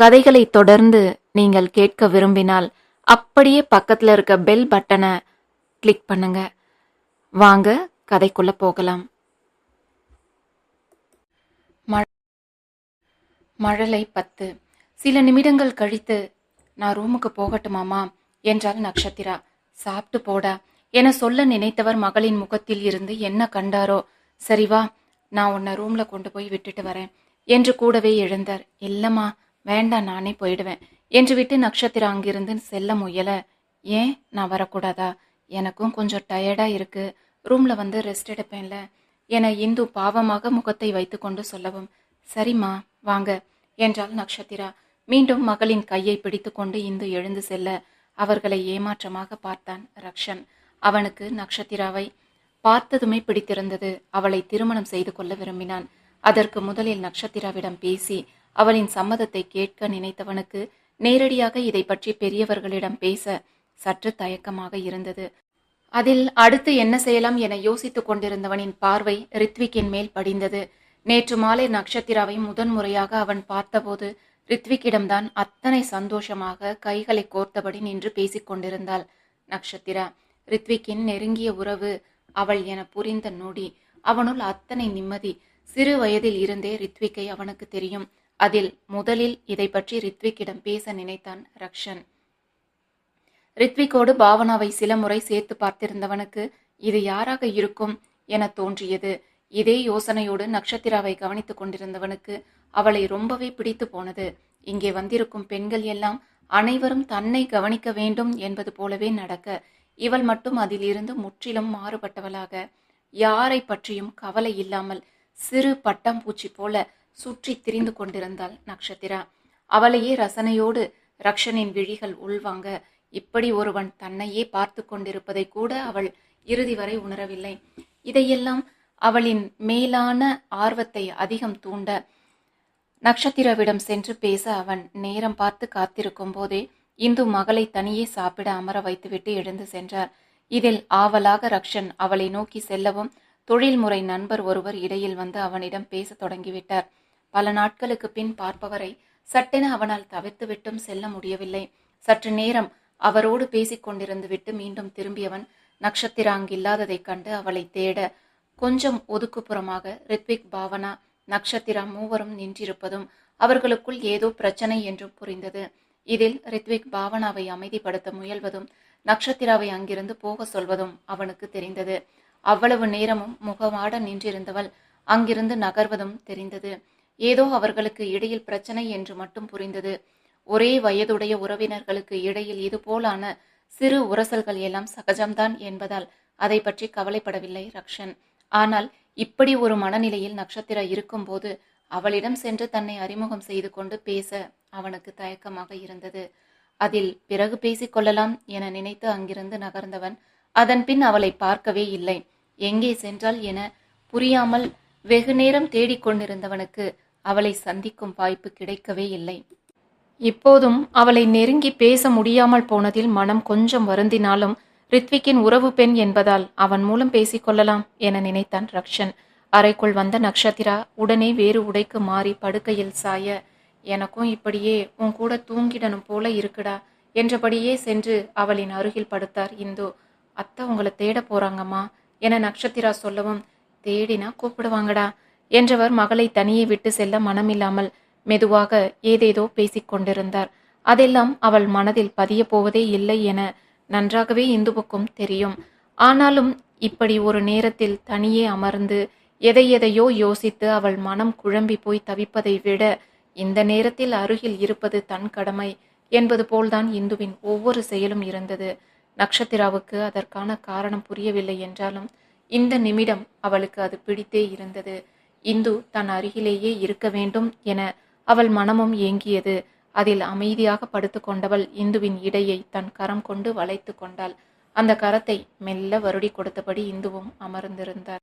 கதைகளை தொடர்ந்து நீங்கள் கேட்க விரும்பினால் அப்படியே பக்கத்தில் இருக்க பெல் பட்டனை கிளிக் பண்ணுங்க. வாங்க கதைக்குள்ள போகலாம். மழலை பத்து. சில நிமிடங்கள் கழித்து நான் ரூமுக்கு போகட்டுமாமா? என்றாள் நக்ஷத்திரா. சாப்பிட்டு போடா. என சொல்ல நினைத்தவர் மகளின் முகத்தில் இருந்து என்ன கண்டாரோ சரி வா நான் உன்னை ரூம்ல கொண்டு போய் விட்டுட்டு வரேன். என்று கூடவே எழுந்தார். இல்லம்மா வேண்டாம் நானே போயிடுவேன். என்று விட்டு நக்ஷத்திரா அங்கிருந்து செல்ல முயல. ஏன் நான் வரக்கூடாதா? எனக்கும் கொஞ்சம் டயர்டாக இருக்கு. ரூம்ல வந்து ரெஸ்ட் எடுப்பேன்ல. என இந்து பாவமாக முகத்தை வைத்துக்கொண்டு சொல்லவும் சரிம்மா வாங்க என்றாள் நக்ஷத்திரா மீண்டும் மகளின் கையை பிடித்துக்கொண்டு இந்து எழுந்து செல்ல அவர்களை ஏமாற்றமாக பார்த்தான் ரக்ஷன். அவனுக்கு நக்ஷத்திராவை பார்த்ததுமே பிடித்திருந்தது. அவளை திருமணம் செய்து கொள்ள விரும்பினான். அதற்கு முதலில் நக்ஷத்திராவிடம் பேசி அவளின் சம்மதத்தை கேட்க நினைத்தவனுக்கு நேரடியாக இதை பற்றி பெரியவர்களிடம் பேச சற்று தயக்கமாக இருந்தது. அதில் அடுத்து என்ன செய்யலாம் என யோசித்துக் கொண்டிருந்தவனின் பார்வை ரித்விக்கின் மேல் படிந்தது. நேற்று மாலை நக்ஷத்திராவை முதன்முறையாக அவன் பார்த்தபோது ரித்விக்கிடம்தான் அத்தனை சந்தோஷமாக கைகளை கோர்த்தபடி நின்று பேசிக்கொண்டிருந்தாள் நக்ஷத்திரா ரித்விக்கின் நெருங்கிய உறவு அவள் என புரிந்த நொடி அவனுள் அத்தனை நிம்மதி. சிறு வயதில் இருந்தே ரித்விக்கை அவனுக்கு தெரியும். அதில் முதலில் இதை பற்றி ரித்விக்கிடம் பேச நினைத்தான் ரக்ஷன். ரித்விக்கோடு பாவனாவை சில முறை சேர்த்து பார்த்திருந்தவனுக்கு இது யாராக இருக்கும்? என தோன்றியது. இதே யோசனையோடு நக்ஷத்திராவை கவனித்துக் கொண்டிருந்தவனுக்கு அவளை ரொம்பவே பிடித்து போனது. இங்கே வந்திருக்கும் பெண்கள் எல்லாம் அனைவரும் தன்னை கவனிக்க வேண்டும் என்பது போலவே நடக்க இவள் மட்டும் அதிலிருந்து முற்றிலும் மாறுபட்டவளாக யாரை பற்றியும் கவலை இல்லாமல் சிறு பட்டாம்பூச்சி போல சுற்றி திரிந்து கொண்டிருந்தாள் நக்ஷத்திரா அவளையே ரசனையோடு ரக்ஷனின் விழிகள் உள்வாங்க இப்படி ஒருவன் தன்னையே பார்த்து கொண்டிருப்பதை கூட அவள் இறுதி வரை உணரவில்லை. இதையெல்லாம் அவளின் மேலான ஆர்வத்தை அதிகம் தூண்ட நக்ஷத்திரவிடம் சென்று பேச அவன் நேரம் பார்த்து காத்திருக்கும் போதே இந்து மகளை தனியே சாப்பிட அமர வைத்துவிட்டு எழுந்து சென்றார். இதில் ஆவலாக ரக்ஷன் அவளை நோக்கி செல்லவும் தொழில்முறை நண்பர் ஒருவர் இடையில் வந்து அவனிடம் பேசத் தொடங்கிவிட்டார். பல நாட்களுக்கு பின் பார்ப்பவரை சட்டென அவனால் தவிர்த்துவிட்டும் செல்ல முடியவில்லை. சற்று நேரம் அவரோடு பேசிக் கொண்டிருந்து விட்டு மீண்டும் திரும்பியவன் நக்ஷத்திரா அங்கில்லாததைக் கண்டு அவளை தேட கொஞ்சம் ஒதுக்குப்புறமாக ரித்விக் பாவனா நக்ஷத்திரா மூவரும் நின்றிருப்பதும் அவர்களுக்குள் ஏதோ பிரச்சனை என்றும் புரிந்தது. இதில் ரித்விக் பாவனாவை அமைதிப்படுத்த முயல்வதும் நக்ஷத்திராவை அங்கிருந்து போக சொல்வதும் அவனுக்கு தெரிந்தது. அவ்வளவு நேரமும் முகமாட நின்றிருந்தவள் அங்கிருந்து நகர்வதும் தெரிந்தது. ஏதோ அவர்களுக்கு இடையில் பிரச்சனை என்று மட்டும் புரிந்தது. ஒரே வயதுடைய உறவினர்களுக்கு இடையில் இதுபோலான சிறு உரசல்கள் எல்லாம் சகஜம்தான் என்பதால் அதை பற்றி கவலைப்படவில்லை ரக்ஷன். ஆனால் இப்படி ஒரு மனநிலையில் நட்சத்திரா இருக்கும்போது அவளிடம் சென்று தன்னை அறிமுகம் செய்து கொண்டு பேச அவனுக்கு தயக்கமாக இருந்தது. அதில் பிறகு பேசிக்கொள்ளலாம் என நினைத்து அங்கிருந்து நகர்ந்தவன் அதன் பின் அவளை பார்க்கவே இல்லை. எங்கே சென்றால் என புரியாமல் வெகு நேரம் தேடிக்கொண்டிருந்தவனுக்கு அவளை சந்திக்கும் வாய்ப்பு கிடைக்கவே இல்லை. இப்போதும் அவளை நெருங்கி பேச முடியாமல் போனதில் மனம் கொஞ்சம் வருந்தினாலும் ரித்விக்கின் உறவு பெண் என்பதால் அவன் மூலம் பேசிக்கொள்ளலாம் என நினைத்தான் ரக்ஷன். அறைக்குள் வந்த நக்ஷத்திரா உடனே வேறு உடைக்கு மாறி படுக்கையில் சாய எனக்கும் இப்படியே உன் கூட தூங்கிடணும் போல இருக்குடா என்றபடியே சென்று அவளின் அருகில் படுத்தார் இந்து. அத்தை உங்களை தேட போறாங்கம்மா என நக்ஷத்திரா சொல்லவும் தேடினா கூப்பிடுவாங்கடா என்றவர் மகளை தனியே விட்டு செல்ல மனமில்லாமல் மெதுவாக ஏதேதோ பேசிக் கொண்டிருந்தார். அதெல்லாம் அவள் மனதில் பதிய போவதே இல்லை என நன்றாகவே இந்துவுக்கும் தெரியும். ஆனாலும் இப்படி ஒரு நேரத்தில் தனியே அமர்ந்து எதை எதையோ யோசித்து அவள் மனம் குழம்பி போய் தவிப்பதை விட இந்த நேரத்தில் அருகில் இருப்பது தன் கடமை என்பது போல்தான் இந்துவின் ஒவ்வொரு செயலும் இருந்தது. நக்ஷத்திராவுக்கு அதற்கான காரணம் புரியவில்லை என்றாலும் இந்த நிமிடம் அவளுக்கு அது பிடித்தே இருந்தது. இந்து தன் அருகிலேயே இருக்க வேண்டும் என அவள் மனமும் ஏங்கியது. அதில் அமைதியாக படுத்து கொண்டவள் இந்துவின் இடையை தன் கரம் கொண்டு வளைத்து கொண்டாள். அந்த கரத்தை மெல்ல வருடி கொடுத்தபடி இந்துவும் அமர்ந்திருந்தார்.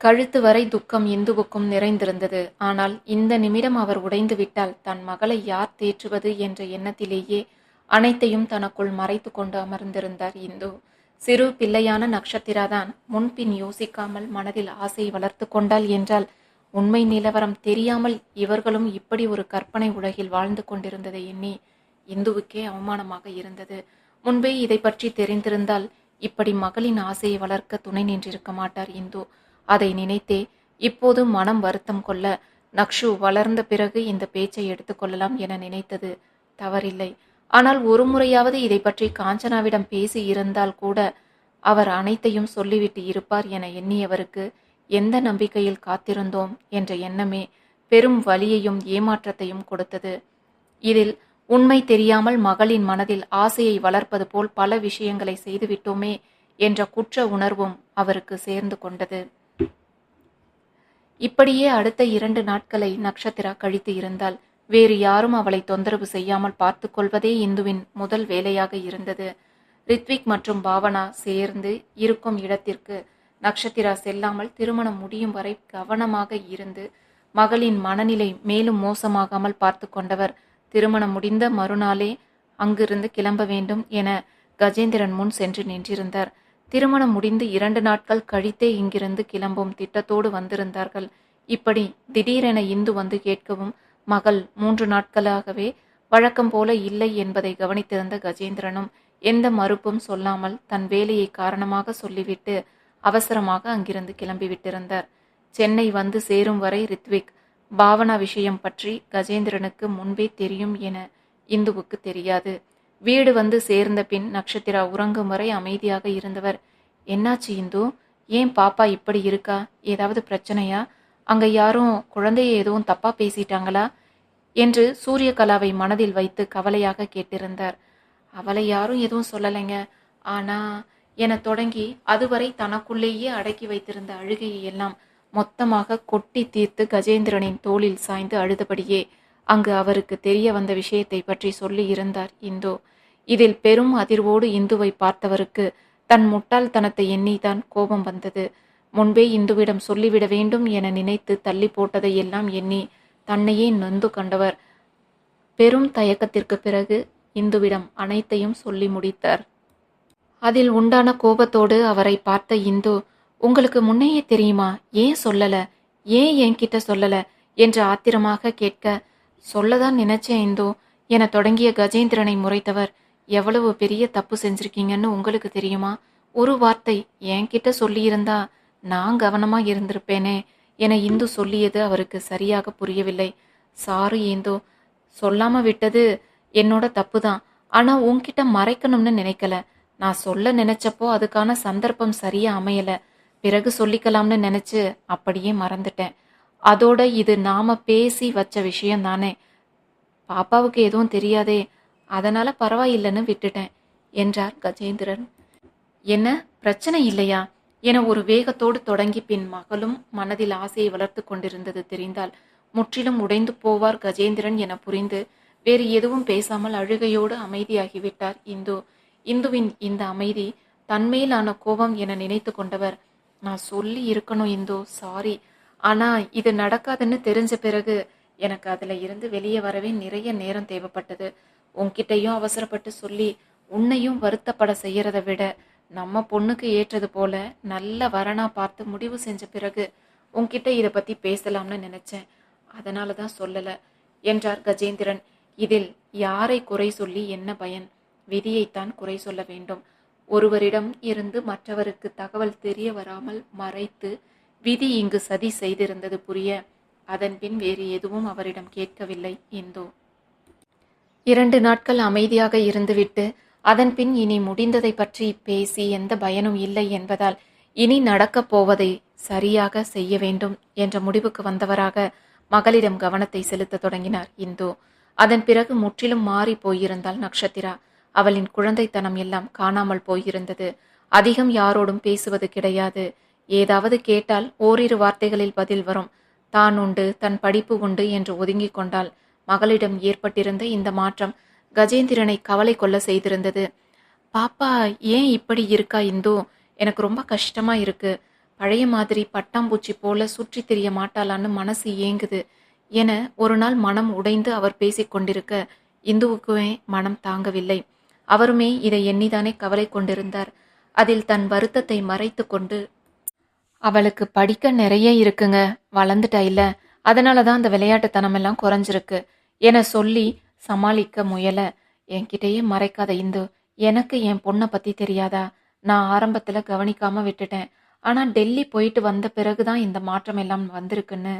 கழுத்து வரை துக்கம் இந்துவுக்கும் நிறைந்திருந்தது. ஆனால் இந்த நிமிடம் அவர் உடைந்து விட்டால் தன் மகளை யார் தேற்றுவது என்ற எண்ணத்திலேயே அனைத்தையும் தனக்குள் மறைத்து கொண்டு அமர்ந்திருந்தார் இந்து. சிறு பிள்ளையான நட்சத்திராதான் முன்பின் யோசிக்காமல் மனதில் ஆசை வளர்த்து கொண்டாள் என்றால் உண்மை நிலவரம் தெரியாமல் இவர்களும் இப்படி ஒரு கற்பனை உலகில் வாழ்ந்து கொண்டிருந்ததை எண்ணி இந்துவுக்கே அவமானமாக இருந்தது. முன்பே இதை பற்றி தெரிந்திருந்தால் இப்படி மகளின் ஆசையை வளர்க்க துணை நின்றிருக்க மாட்டார் இந்து. அதை நினைத்தே இப்போது மனம் வருத்தம் கொள்ள நக்ஷு வளர்ந்த பிறகு இந்த பேச்சை எடுத்துக்கொள்ளலாம் என நினைத்தது. தவறில்லை. ஆனால் ஒரு முறையாவது இதை பற்றி காஞ்சனாவிடம் பேசி இருந்தால் கூட அவர் அனைத்தையும் சொல்லிவிட்டு இருப்பார் என எண்ணியவருக்கு எந்த நம்பிக்கையில் காத்திருந்தோம் என்ற எண்ணமே பெரும் வலியையும் ஏமாற்றத்தையும் கொடுத்தது. இதில் உண்மை தெரியாமல் மகளின் மனதில் ஆசையை வளர்ப்பது போல் பல விஷயங்களை செய்துவிட்டோமே என்ற குற்ற உணர்வும் அவருக்கு சேர்ந்து கொண்டது. இப்படியே அடுத்த இரண்டு நாட்களை நக்ஷத்திரா கழித்து இருந்தால் வேறு யாரும் அவளை தொந்தரவு செய்யாமல் பார்த்து கொள்வதே இந்துவின் முதல் வேலையாக இருந்தது. ரித்விக் மற்றும் பாவனா சேர்ந்து இருக்கும் இடத்திற்கு நக்ஷத்திரா செல்லாமல் திருமணம் முடியும் வரை கவனமாக இருந்து மகளின் மனநிலை மேலும் மோசமாகாமல் பார்த்து கொண்டவர். திருமணம் முடிந்த மறுநாளே அங்கிருந்து கிளம்ப வேண்டும் என கஜேந்திரன் முன் சென்று நின்றிருந்தார். திருமணம் முடிந்து இரண்டு நாட்கள் கழித்தே இங்கிருந்து கிளம்பும் திட்டத்தோடு வந்திருந்தார்கள். இப்படி திடீரென இந்து வந்து கேட்கவும் மகள் மூன்று நாட்களாகவே வழக்கம் போல இல்லை என்பதை கவனித்திருந்த கஜேந்திரனும் எந்த மறுப்பும் சொல்லாமல் தன் வேலையை காரணமாக சொல்லிவிட்டு அவசரமாக அங்கிருந்து கிளம்பிவிட்டிருந்தார் சென்னை வந்து சேரும் வரை ரித்விக் பாவனா விஷயம் பற்றி கஜேந்திரனுக்கு முன்பே தெரியும் என இந்துவுக்கு தெரியாது. வீடு வந்து சேர்ந்த பின் நட்சத்திரா உறங்கும் வரை அமைதியாக இருந்தவர். என்னாச்சு இந்து? ஏன் பாப்பா இப்படி இருக்கா? ஏதாவது பிரச்சனையா? அங்க யாரும் குழந்தைய எதுவும் தப்பா பேசிட்டாங்களா? என்று சூரியகலாவை மனதில் வைத்து கவலையாக கேட்டிருந்தார். அவளை யாரும் எதுவும் சொல்லலைங்க. ஆனா என தொடங்கி அதுவரை தனக்குள்ளேயே அடக்கி வைத்திருந்த அழுகையை எல்லாம் மொத்தமாக கொட்டி தீர்த்து கஜேந்திரனின் தோளில் சாய்ந்து அழுதபடியே அங்கு அவருக்கு தெரிய வந்த விஷயத்தை பற்றி சொல்லி இருந்தார் இந்து. இதில் பெரும் அதிர்வோடு இந்துவை பார்த்தவருக்கு தன் முட்டாள்தனத்தை எண்ணிதான் கோபம் வந்தது. முன்பே இந்துவிடம் சொல்லிவிட வேண்டும் என நினைத்து தள்ளி போட்டதை எல்லாம் எண்ணி தன்னையே நொந்து கண்டவர். பெரும் தயக்கத்திற்கு பிறகு இந்துவிடம் அனைத்தையும் சொல்லி முடித்தார். அதில் உண்டான கோபத்தோடு அவரை பார்த்த இந்து உங்களுக்கு முன்னையே தெரியுமா? ஏன் சொல்லல? ஏன் என்கிட்ட சொல்லல? என்று ஆத்திரமாக கேட்க சொல்லதான் நினைச்சேன் இந்து. என தொடங்கிய கஜேந்திரனை முறைத்தவர் எவ்வளவு பெரிய தப்பு செஞ்சிருக்கீங்கன்னு உங்களுக்கு தெரியுமா? ஒரு வார்த்தை என்கிட்ட சொல்லியிருந்தா நான் கவனமா இருந்திருப்பேனே என இந்து சொல்லியது அவருக்கு சரியாக புரியவில்லை. சாரி இந்து சொல்லாம விட்டது என்னோட தப்பு தான் ஆனா உன்கிட்ட மறைக்கணும்னு நினைக்கல. நான் சொல்ல நினைச்சப்போ அதுக்கான சந்தர்ப்பம் சரியா அமையல. பிறகு சொல்லிக்கலாம்னு நினைச்சு அப்படியே மறந்துட்டேன். அதோட இது நாம பேசி வச்ச விஷயம் தானே. பாப்பாவுக்கு எதுவும் தெரியாதே. அதனால பரவாயில்லைன்னு விட்டுட்டேன் என்றார் கஜேந்திரன். என்ன பிரச்சனை இல்லையா? என ஒரு வேகத்தோடு தொடங்கி பின் மகளும் மனதில் ஆசையை வளர்த்து கொண்டிருந்தது தெரிந்தால் முற்றிலும் உடைந்து போவார் கஜேந்திரன் என புரிந்து வேறு எதுவும் பேசாமல் அழுகையோடு அமைதியாகிவிட்டார் இந்து. இந்துவின் இந்த அமைதி தன்மையிலான கோபம் என நினைத்து கொண்டவர். நான் சொல்லி இருக்கணும் இந்து சாரி ஆனா இது நடக்காதுன்னு தெரிஞ்ச பிறகு எனக்கு அதுல இருந்து வெளியே வரவே நிறைய நேரம் தேவைப்பட்டது. உன்கிட்டயும் அவசரப்பட்டு சொல்லி உன்னையும் வருத்தப்பட செய்யறத விட நம்ம பொண்ணுக்கு ஏற்றது போல நல்ல வரனா பார்த்து முடிவு செஞ்ச பிறகு உன்கிட்ட இதை பத்தி பேசலாம்னு நினைச்சேன். அதனால தான் சொல்லல என்றார் கஜேந்திரன். இதில் யாரை குறை சொல்லி என்ன பயன்? விதியைத்தான் குறை சொல்ல வேண்டும். ஒருவரிடம் இருந்து மற்றவருக்கு தகவல் தெரிய வராமல் மறைத்து விதி இங்கு சதி செய்திருந்தது புரிய அதன்பின் வேறு எதுவும் அவரிடம் கேட்கவில்லை இந்தோ இரண்டு நாட்கள் அமைதியாக இருந்துவிட்டு அதன்பின் இனி முடிந்ததை பற்றி பேசி எந்த பயனும் இல்லை என்பதால் இனி நடக்கப் போவதை சரியாக செய்ய வேண்டும் என்ற முடிவுக்கு வந்தவராக மகளிடம் கவனத்தை செலுத்த தொடங்கினார் இந்து. அதன் பிறகு முற்றிலும் மாறி போயிருந்தாள் நக்ஷத்திரா. அவளின் குழந்தைத்தனம் எல்லாம் காணாமல் போயிருந்தது. அதிகம் யாரோடும் பேசுவது கிடையாது. ஏதாவது கேட்டால் ஓரிரு வார்த்தைகளில் பதில் வரும். தான் உண்டு தன் படிப்பு உண்டு என்று ஒதுங்கிக் கொண்டாள். மகளிடம் ஏற்பட்டிருந்த இந்த மாற்றம் கஜேந்திரனை கவலை கொள்ள செய்திருந்தது. பாப்பா ஏன் இப்படி இருக்கா இந்து? எனக்கு ரொம்ப கஷ்டமா இருக்கு. பழைய மாதிரி பட்டாம்பூச்சி போல சுற்றி தெரிய மாட்டாளான்னு மனசு ஏங்குது என ஒரு நாள் மனம் உடைந்து அவர் பேசிக் கொண்டிருக்க இந்துவுக்குமே மனம் தாங்கவில்லை. அவருமே இதை எண்ணிதானே கவலை கொண்டிருந்தார். அதில் தன் வருத்தத்தை மறைத்து கொண்டு அவளுக்கு படிக்க நிறைய இருக்குங்க வளர்ந்துட்டா இல்ல. அதனால தான் அந்த விளையாட்டுத்தனம் எல்லாம் குறைஞ்சிருக்கு என சொல்லி சமாளிக்க முயல. என்கிட்டயே மறைக்காத இந்து எனக்கு என் பொண்ணை பத்தி தெரியாதா? நான் ஆரம்பத்துல கவனிக்காம விட்டுட்டேன். ஆனா டெல்லி போயிட்டு வந்த பிறகுதான் இந்த மாற்றம் எல்லாம் வந்திருக்குன்னு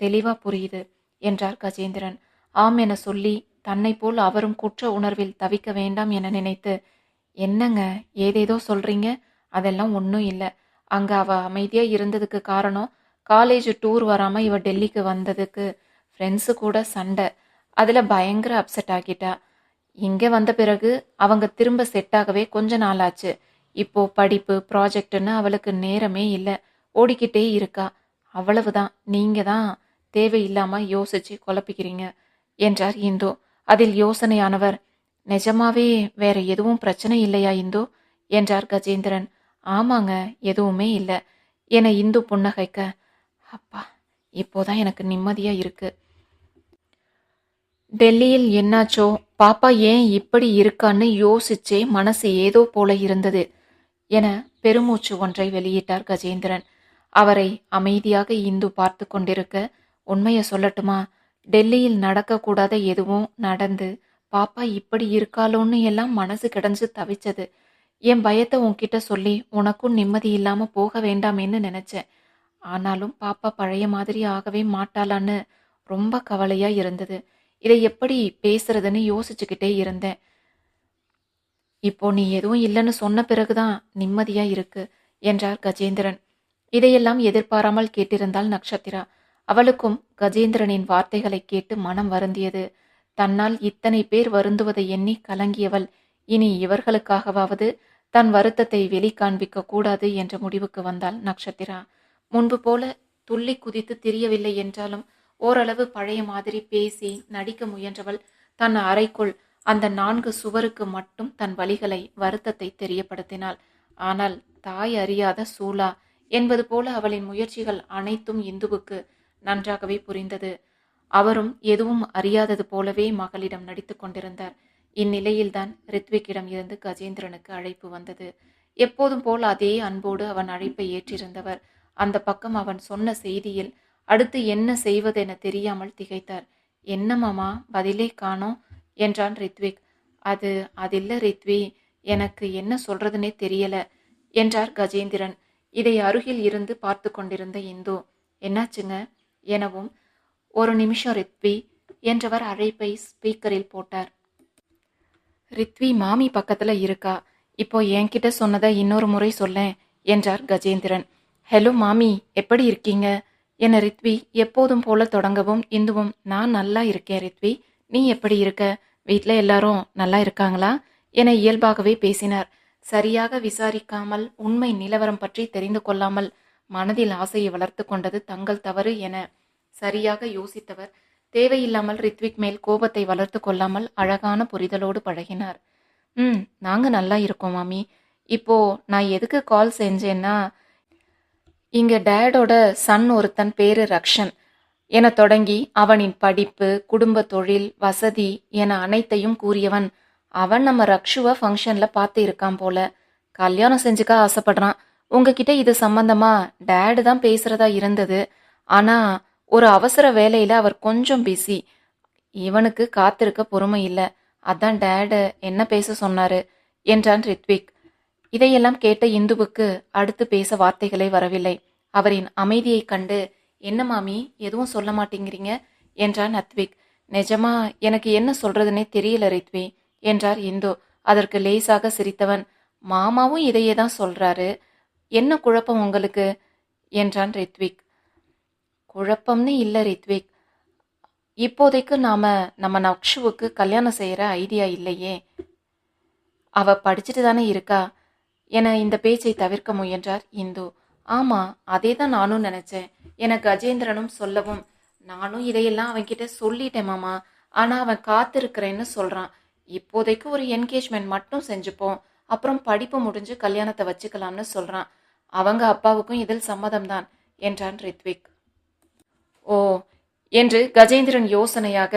தெளிவா புரியுது என்றார் கஜேந்திரன். ஆம் என சொல்லி தன்னை போல் அவரும் குற்ற உணர்வில் தவிக்க வேண்டாம் என நினைத்து என்னங்க ஏதேதோ சொல்றீங்க? அதெல்லாம் ஒன்றும் இல்லை. அங்க அவ அமைதியா இருந்ததுக்கு காரணம் காலேஜ் டூர் வராம இவ டெல்லிக்கு வந்ததுக்கு ஃப்ரெண்ட்ஸு கூட சண்டை. அதில் பயங்கர அப்செட் ஆகிட்டா இங்கே வந்த பிறகு அவங்க திரும்ப செட் ஆகவே கொஞ்ச நாள் ஆச்சு இப்போ படிப்பு ப்ராஜெக்ட்னு அவளுக்கு நேரமே இல்லை. ஓடிக்கிட்டே இருக்கா. அவ்வளவுதான். நீங்க தான் தேவையில்லாம யோசிச்சு குழப்பிக்கிறீங்க என்றார் இந்து. அதில் யோசனையானவர் நிஜமாவே வேற எதுவும் பிரச்சனை இல்லையா இந்து? என்றார் கஜேந்திரன். ஆமாங்க எதுவுமே இல்லை என இந்து புன்னகைக்க அப்பா இப்போதான் எனக்கு நிம்மதியா இருக்கு. டெல்லியில் என்னாச்சோ? பாப்பா ஏன் இப்படி இருக்கான்னு யோசிச்சே மனசு ஏதோ போல இருந்தது என பெருமூச்சு ஒன்றை வெளியிட்டார் கஜேந்திரன். அவரை அமைதியாக இந்து பார்த்து கொண்டிருக்க உண்மையை சொல்லட்டுமா? டெல்லியில் நடக்கக்கூடாத எதுவும் நடந்து பாப்பா இப்படி இருக்காளோன்னு எல்லாம் மனசு கிடஞ்சு தவிச்சது. என் பயத்தை உன்கிட்ட சொல்லி உனக்கும் நிம்மதி இல்லாம போக வேண்டாமேன்னு நினைச்சேன். ஆனாலும் பாப்பா பழைய மாதிரி ஆகவே மாட்டாளான்னு ரொம்ப கவலையா இருந்தது. இதை எப்படி பேசுறதுன்னு யோசிச்சுக்கிட்டே இருந்தேன். இப்போ நீ எதுவும் இல்லைன்னு சொன்ன பிறகுதான் நிம்மதியா இருக்கு என்றார் கஜேந்திரன். இதையெல்லாம் எதிர்பாராமல் கேட்டிருந்தாள் நக்ஷத்திரா. அவளுக்கும் கஜேந்திரனின் வார்த்தைகளை கேட்டு மனம் வருந்தியது. தன்னால் இத்தனை பேர் வருந்துவதை எண்ணி கலங்கியவள். இனி இவர்களுக்காகவாவது தன் வருத்தத்தை வெளிக்காண்பிக்க கூடாது என்ற முடிவுக்கு வந்தாள் நக்ஷத்திரா. முன்பு போல துள்ளி குதித்து தெரியவில்லை என்றாலும் ஓரளவு பழைய மாதிரி பேசி நடிக்க முயன்றவள் தன் அறைக்குள் அந்த நான்கு சுவருக்கு மட்டும் தன் வழிகளை வருத்தத்தை தெரியப்படுத்தினாள். ஆனால் தாய் அறியாத சூலா என்பது போல அவளின் முயற்சிகள் அனைத்தும் இந்துவுக்கு நன்றாகவே புரிந்தது. அவரும் எதுவும் அறியாதது போலவே மகளிடம் நடித்து கொண்டிருந்தார். இந்நிலையில்தான் ரித்விக்கிடம் இருந்து கஜேந்திரனுக்கு அழைப்பு வந்தது. எப்போதும் போல் அதே அன்போடு அவன் அழைப்பை ஏற்றிருந்தவர். அந்த பக்கம் அவன் சொன்ன செய்தியில் அடுத்து என்ன செய்வதென தெரியாமல் திகைத்தார். என்ன மாமா பதிலே காணோம் என்றான் ரித்விக். அது அதில்ல ரித்வி எனக்கு என்ன சொல்றதுனே தெரியல என்றார் கஜேந்திரன். இதை அருகில் இருந்து பார்த்து கொண்டிருந்த இந்து என்னாச்சுங்க? எனவும் ஒரு நிமிஷம் ரித்வி என்றவர் அழைப்பை ஸ்பீக்கரில் போட்டார். ரித்வி மாமி பக்கத்துல இருக்கா? இப்போ என்கிட்ட சொன்னதை இன்னொரு முறை சொல்லேன் என்றார் கஜேந்திரன். ஹலோ மாமி எப்படி இருக்கீங்க? என ரித்வி எப்போதும் போல தொடங்கவும் இந்துவும் நான் நல்லா இருக்கேன் ரித்வி. நீ எப்படி இருக்க? வீட்டில் எல்லாரும் நல்லா இருக்காங்களா? என இயல்பாகவே பேசினார். சரியாக விசாரிக்காமல் உண்மை நிலவரம் பற்றி தெரிந்து கொள்ளாமல் மனதில் ஆசையை வளர்த்து கொண்டது தங்கள் தவறு என சரியாக யோசித்தவர். தேவையில்லாமல் ரித்விக் மேல் கோபத்தை வளர்த்து கொள்ளாமல் அழகான புரிதலோடு பழகினார். ம் நாங்கள் நல்லா இருக்கோம் மாமி. இப்போ நான் எதுக்கு கால் செஞ்சேன்னா இங்கே டேடோட சன் ஒருத்தன் பேரு ரக்ஷன். என தொடங்கி அவனின் படிப்பு குடும்ப தொழில் வசதி என அனைத்தையும் கூறியவன். அவன் நம்ம ரக்ஷுவ ஃபங்க்ஷனில் பார்த்து இருக்கான் போல. கல்யாணம் செஞ்சுக்க ஆசைப்படுறான். உங்ககிட்ட இது சம்பந்தமா டேடு தான் பேசுறதா இருந்தது. ஆனா ஒரு அவசர வேலையில அவர் கொஞ்சம் பிஸி இவனுக்கு காத்திருக்க பொறுமை இல்லை. அதான் டேடு என்ன பேச சொன்னாரு என்றான் ரித்விக். இதையெல்லாம் கேட்ட இந்துவுக்கு அடுத்து பேச வார்த்தைகளே வரவில்லை. அவரின் அமைதியைக் கண்டு என்ன மாமி எதுவும் சொல்ல மாட்டேங்கிறீங்க? என்றான் அத்விக் நிஜமா எனக்கு என்ன சொல்றதுனே தெரியல ரித்வி என்றார் இந்து. அதற்கு லேசாக சிரித்தவன் மாமாவும் இதையே தான் சொல்றாரு. என்ன குழப்பம் உங்களுக்கு? என்றான் ரித்விக். குழப்பம்னு இல்லை ரித்விக். இப்போதைக்கு நாம் நம்ம நக்ஷுவுக்கு கல்யாணம் செய்கிற ஐடியா இல்லையே. அவ படிச்சுட்டு தானே இருக்கா? என இந்த பேச்சை தவிர்க்க முயன்றார் இந்து. ஆமாம் அதே தான் நானும் நினச்சேன். என கஜேந்திரனும் சொல்லவும் நானும் இதையெல்லாம் அவன்கிட்ட சொல்லிட்டேன் மாமா. ஆனால் அவன் காத்திருக்கிறேன்னு சொல்கிறான் இப்போதைக்கு ஒரு என்கேஜ்மெண்ட் மட்டும் செஞ்சுப்போம். அப்புறம் படிப்பு முடிஞ்சு கல்யாணத்தை வச்சுக்கலாம்னு சொல்கிறான் அவங்க அப்பாவுக்கும் இதில் சம்மதம்தான் என்றான் ரித்விக். ஓ என்று கஜேந்திரன் யோசனையாக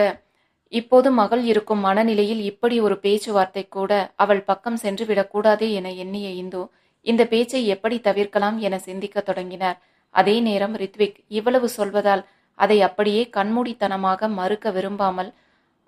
இப்போது மகள் இருக்கும் மனநிலையில் இப்படி ஒரு பேச்சுவார்த்தை கூட அவள் பக்கம் சென்று விடக்கூடாதே என எண்ணிய இந்து இந்த பேச்சை எப்படி தவிர்க்கலாம் என சிந்திக்க தொடங்கினார். அதே நேரம் ரித்விக் இவ்வளவு சொல்வதால் அதை அப்படியே கண்மூடித்தனமாக மறுக்க விரும்பாமல்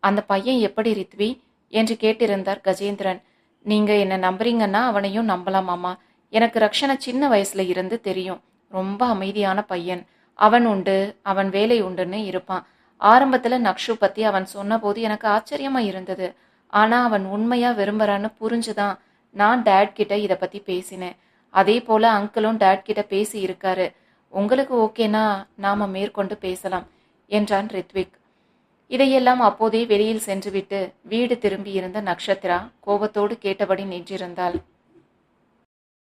அந்த பையன் எப்படி ரித்வி? என்று கேட்டிருந்தார் கஜேந்திரன். நீங்க என்ன நம்புறீங்கன்னா அவனையும் நம்பலாமாமா எனக்கு ரக்ஷனை சின்ன வயசுல இருந்து தெரியும். ரொம்ப அமைதியான பையன். அவன் உண்டு அவன் வேலை உண்டுன்னு இருப்பான். ஆரம்பத்துல நக்ஷு பத்தி அவன் சொன்னபோது எனக்கு ஆச்சரியமா இருந்தது. ஆனா அவன் உண்மையா விரும்புறான்னு புரிஞ்சுதான் நான் டேட் கிட்ட இதை பத்தி பேசினேன். அதே போல அங்கிளும் டேட் கிட்ட பேசி இருக்காரு. உங்களுக்கு ஓகேனா நாம மேற்கொண்டு பேசலாம் என்றான் ரித்விக். இதையெல்லாம் அப்போதே வெளியில் சென்றுவிட்டு வீடு திரும்பி இருந்த நக்ஷத்ரா கோபத்தோடு கேட்டபடி நின்றிருந்தாள்.